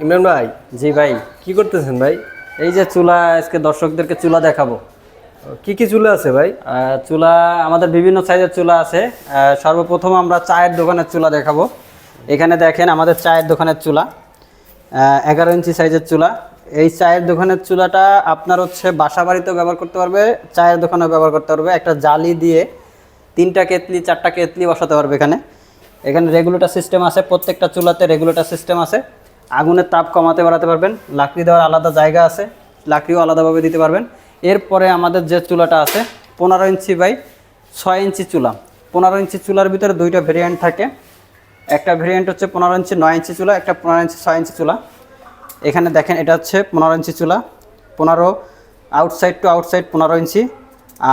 ইমরান ভাই, জি ভাই, কি করতেছেন ভাই? এই যে চুলা, আজকে দর্শকদেরকে চুলা দেখাবো। কি কি চুলা আছে ভাই? চুলা, আমাদের বিভিন্ন সাইজের চুলা আছে। সর্বপ্রথম আমরা চায়ের দোকানের চুলা দেখাবো। এখানে দেখেন আমাদের চায়ের দোকানের চুলা। এগারো ইঞ্চি সাইজের চুলা। এই চায়ের দোকানের চুলাটা আপনার হচ্ছে বাসা বাড়িতেও ব্যবহার করতে পারবে, চায়ের দোকানেও ব্যবহার করতে পারবে। একটা জালি দিয়ে তিনটা কেতলি, চারটা কেতলি বসাতে পারবে এখানে। এখানে রেগুলেটর সিস্টেম আছে, প্রত্যেকটা চুলাতে রেগুলেটর সিস্টেম আছে। আগুনের তাপ কমাতে বাড়াতে পারবেন, লাকড়ি দেওয়ার আলাদা জায়গা আছে, লাকড়িও আলাদাভাবে দিতে পারবেন। এরপরে আমাদের যে চুলাটা আছে, পনেরো ইঞ্চি বাই ছয় ইঞ্চি চুলা। পনেরো ইঞ্চি চুলার ভিতরে দুইটা ভেরিয়েন্ট থাকে। একটা ভেরিয়েন্ট হচ্ছে পনেরো ইঞ্চি নয় ইঞ্চি চুলা, একটা পনেরো ইঞ্চি ছয় ইঞ্চি চুলা। এখানে দেখেন, এটা হচ্ছে পনেরো ইঞ্চি চুলা। পনেরো আউটসাইড টু আউটসাইড পনেরো ইঞ্চি।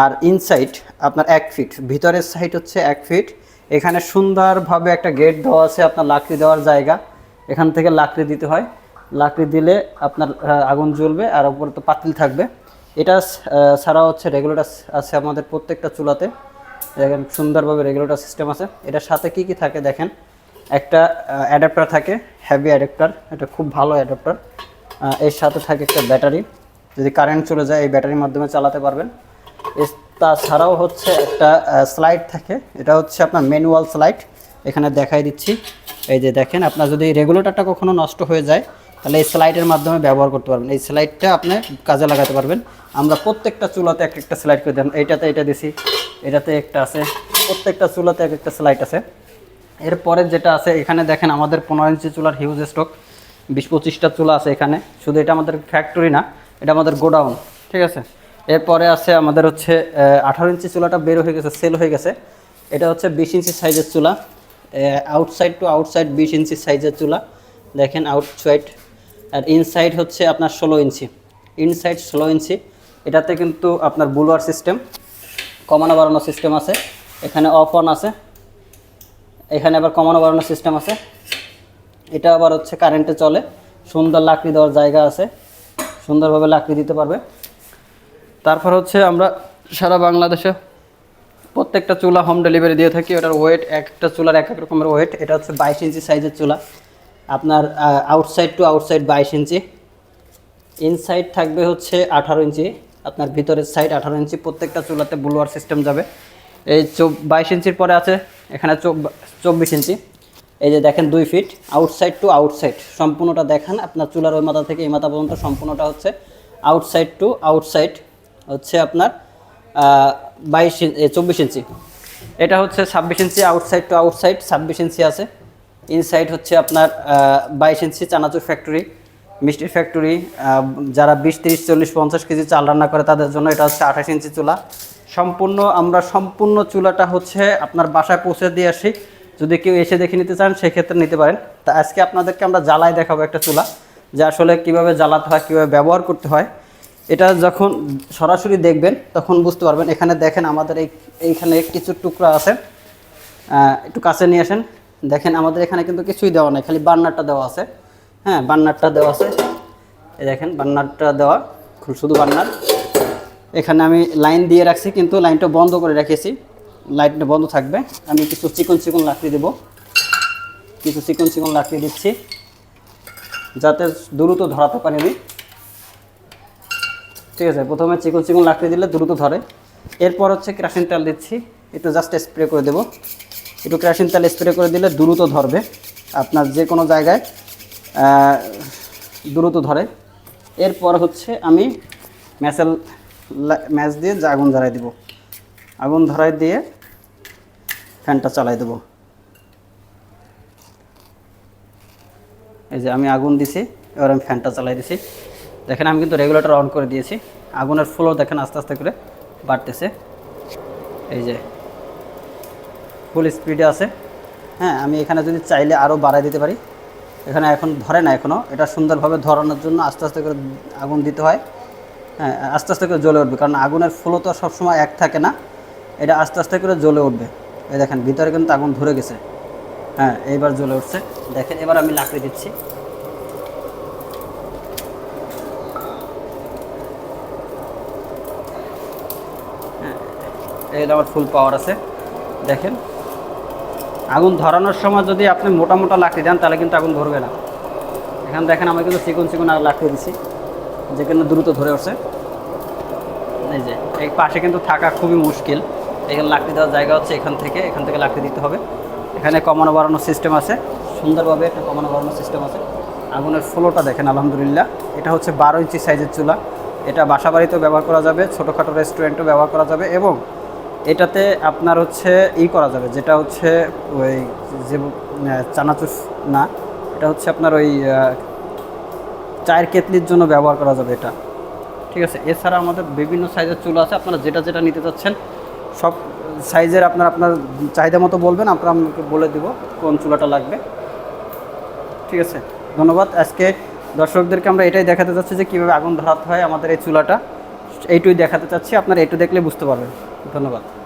আর ইনসাইড আপনার এক ফিট ভিতরের সাইড হচ্ছে এক ফিট এখানে সুন্দরভাবে একটা গেট দেওয়া আছে আপনার লাকড়ি দেওয়ার জায়গা। এখান থেকে লাকড়ি দিতে হয়। লাকড়ি দিলে আপনার আগুন জ্বলবে আর উপরে তো পাতিল থাকবে। এটা ছাড়াও হচ্ছে রেগুলেটর আছে আমাদের প্রত্যেকটা চুলাতে। দেখেন সুন্দরভাবে রেগুলেটর সিস্টেম আছে। এটার সাথে কি কি থাকে দেখেন? একটা অ্যাডাপ্টার থাকে হ্যাভি অ্যাডাপ্টার এটা খুব ভালো অ্যাডাপ্টার এর সাথে থাকে একটা ব্যাটারি যদি কারেন্ট চলে যায়, এই ব্যাটারির মাধ্যমে চালাতে পারবেন। তাছাড়াও হচ্ছে একটা স্লাইড থাকে। এটা হচ্ছে আপনার ম্যানুয়াল স্লাইড এখানে দেখাই দিচ্ছি। এই যে দেখেন, আপনার যদি রেগুলেটরটা কখনো নষ্ট হয়ে যায়, তাহলে এই স্লাইডের মাধ্যমে ব্যবহার করতে পারবেন। এই স্লাইডটা আপনি কাজে লাগাতে পারবেন। আমরা প্রত্যেকটা চুলাতে এক একটা স্লাইড করে দেন এইটাতে এটা দিছি, এটাতে একটা আছে, প্রত্যেকটা চুলাতে এক একটা স্লাইড আছে। এরপরে যেটা আছে, এখানে দেখেন আমাদের পনেরো ইঞ্চি চুলার হিউজ স্টক বিশ পঁচিশটা চুলা আছে এখানে। শুধু এটা আমাদের ফ্যাক্টরি না, এটা আমাদের গোডাউন ঠিক আছে? এরপরে আছে আমাদের হচ্ছে আঠারো ইঞ্চি চুলাটা বের হয়ে গেছে সেল হয়ে গেছে। এটা হচ্ছে বিশ ইঞ্চি সাইজের চুলা। আউটসাইড টু আউটসাইড বিশ ইঞ্চি সাইজের চুলা দেখেন আউটসাইড আর ইনসাইড হচ্ছে আপনার ষোলো ইঞ্চি ইনসাইড ষোলো ইঞ্চি এটাতে কিন্তু আপনার বুলোয়ার সিস্টেম কমানো বাড়ানো সিস্টেম আছে। এখানে অফ অন আছে। এখানে আবার কমানো বাড়ানোর সিস্টেম আছে। এটা আবার হচ্ছে কারেন্টে চলে। সুন্দর লাকড়ি দেওয়ার জায়গা আছে। সুন্দরভাবে লাকড়ি দিতে পারবে। তারপর হচ্ছে আমরা সারা বাংলাদেশে প্রত্যেকটা চুলা হোম ডেলিভারি দিয়ে থাকি, ওটার ওয়েট একটা চুলার এক এক রকমের ওয়েট এটা হচ্ছে বাইশ ইঞ্চি সাইজের চুলা। আপনার আউটসাইড টু আউটসাইড বাইশ ইঞ্চি। ইনসাইড থাকবে হচ্ছে আঠারো ইঞ্চি। আপনার ভিতরের সাইড আঠারো ইঞ্চি। প্রত্যেকটা চুলাতে ব্লুয়ার সিস্টেম যাবে। এই বাইশ ইঞ্চির পরে আছে, এখানে চব- চব্বিশ ইঞ্চি। এই যে দেখেন দুই ফিট আউটসাইড টু আউটসাইড সম্পূর্ণটা দেখেন, আপনার চুলার ওই মাথা থেকে এই মাথা পর্যন্ত সম্পূর্ণটা হচ্ছে আউটসাইড টু আউটসাইড হচ্ছে আপনার বাইশ চব্বিশ ইঞ্চি। এটা হচ্ছে ছাব্বিশ ইঞ্চি আউটসাইড টু আউটসাইড ছাব্বিশ ইঞ্চি আছে। ইনসাইড হচ্ছে আপনার বাইশ ইঞ্চি চানাচুর ফ্যাক্টরি মিষ্টির ফ্যাক্টরি যারা বিশ, তিরিশ, চল্লিশ, পঞ্চাশ কেজি চাল রান্না করে তাদের জন্য এটা হচ্ছে আঠাশ ইঞ্চি চুলা। সম্পূর্ণ, আমরা সম্পূর্ণ চুলাটা হচ্ছে আপনার বাসায় পৌঁছে দিয়ে আসি। যদি কেউ এসে দেখে নিতে চান, সেক্ষেত্রে নিতে পারেন। তা আজকে আপনাদেরকে আমরা জ্বালাই দেখাবো একটা চুলা, যে আসলে কীভাবে জ্বালাতে হয়, কীভাবে ব্যবহার করতে হয়। এটা যখন সরাসরি দেখবেন, তখন বুঝতে পারবেন। এখানে দেখেন আমাদের এই, এইখানে কিছু টুকরা আছে। একটু কাছে নিয়ে আসেন। দেখেন আমাদের এখানে কিন্তু কিছুই দেওয়া নেই, খালি বার্নারটা দেওয়া আছে। হ্যাঁ বার্নারটা দেওয়া আছে। এই দেখেন বার্নারটা দেওয়া, খুব শুধু বার্নার এখানে আমি লাইন দিয়ে রাখছি, কিন্তু লাইনটা বন্ধ করে রেখেছি। লাইটটা বন্ধ থাকবে। আমি কিছু চিকন চিকন লাকড়ি দেব। কিছু চিকন চিকন লাকড়ি দিচ্ছি। যাতে দ্রুত ধরাতে পারি আমি। ঠিক আছে, প্রথমে চিকন চিকন লাকড়ি দিলে দ্রুত ধরে। এরপর হচ্ছে কেরাসিন তেল দিচ্ছি। একটু জাস্ট স্প্রে করে দেবো। একটু কেরাসিন তেল স্প্রে করে দিলে দ্রুত ধরবে। আপনার যে কোনো জায়গায় দ্রুত ধরে। এরপর হচ্ছে আমি ম্যাসেল ম্যাচ দিয়ে আগুন ধরাই দিব। আগুন ধরাই দিয়ে ফ্যানটা চালাই দেবো। এই যে আমি আগুন দিছি, এবার আমি ফ্যানটা চালাই দিছি। দেখেন, আমি কিন্তু রেগুলেটর অন করে দিয়েছি। আগুনের ফ্লো দেখেন, আস্তে আস্তে করে বাড়তেছে। এই যে ফুল স্পিডে আছে। হ্যাঁ আমি এখানে যদি চাইলে আরও বাড়াই দিতে পারি। এখানে এখন ধরে না এখনও এটা সুন্দরভাবে ধরানোর জন্য আস্তে আস্তে করে আগুন দিতে হয়। হ্যাঁ আস্তে আস্তে করে জ্বলে উঠবে। কারণ আগুনের ফ্লো তো সবসময় এক থাকে না। এটা আস্তে আস্তে করে জ্বলে উঠবে। এই দেখেন, ভিতরে কিন্তু আগুন ধরে গেছে। হ্যাঁ এইবার জ্বলে উঠছে। দেখেন, এবার আমি লাকড়ি দিচ্ছি। হলো আমার ফুল পাওয়ার আছে, দেখেন। আগুন ধরানোর সময় যদি আপনি মোটা মোটা লাকড়ি দেন, তাহলে কিন্তু আগুন ধরবে না। এখানে দেখেন, আমি কিন্তু চিকন চিকন আগ লাগিয়ে দিছি যেখানে দ্রুত ধরে উঠছে। এই যে, এই পাশে কিন্তু থাকা খুবই মুশকিল। এখানে লাকড়ি দেওয়ার জায়গা হচ্ছে এখান থেকে এখান থেকে লাকড়ি দিতে হবে। এখানে কমানো বাড়ানোর সিস্টেম আছে, সুন্দরভাবে একটা কমানো বাড়ানোর সিস্টেম আছে। আগুনের ফ্লোটা দেখেন, আলহামদুলিল্লাহ। এটা হচ্ছে বারো ইঞ্চি সাইজের চুলা। এটা বাসা বাড়িতেও ব্যবহার করা যাবে, ছোটোখাটো রেস্টুরেন্টেও ব্যবহার করা যাবে এবং এটাতে আপনার হচ্ছে ই করা যাবে, যেটা হচ্ছে ওই যে চানাচুর না, এটা হচ্ছে আপনার ওই চায়ের কেতলির জন্য ব্যবহার করা যাবে এটা। ঠিক আছে? এছাড়া আমাদের বিভিন্ন সাইজের চুলা আছে, আপনারা যেটা যেটা নিতে চাচ্ছেন, সব সাইজের আপনার আপনার চাহিদা মতো বলবেন, আমরা আপনাকে বলে দিব কোন চুলাটা লাগবে। ঠিক আছে? ধন্যবাদ। আজকে দর্শকদেরকে আমরা এটাই দেখাতে চাচ্ছি যে কীভাবে আগুন ধরাতে হয় আমাদের এই চুলাটা। এইটুই দেখাতে চাচ্ছি, আপনারা এইটু দেখলে বুঝতে পারবেন। ধন্যবাদ।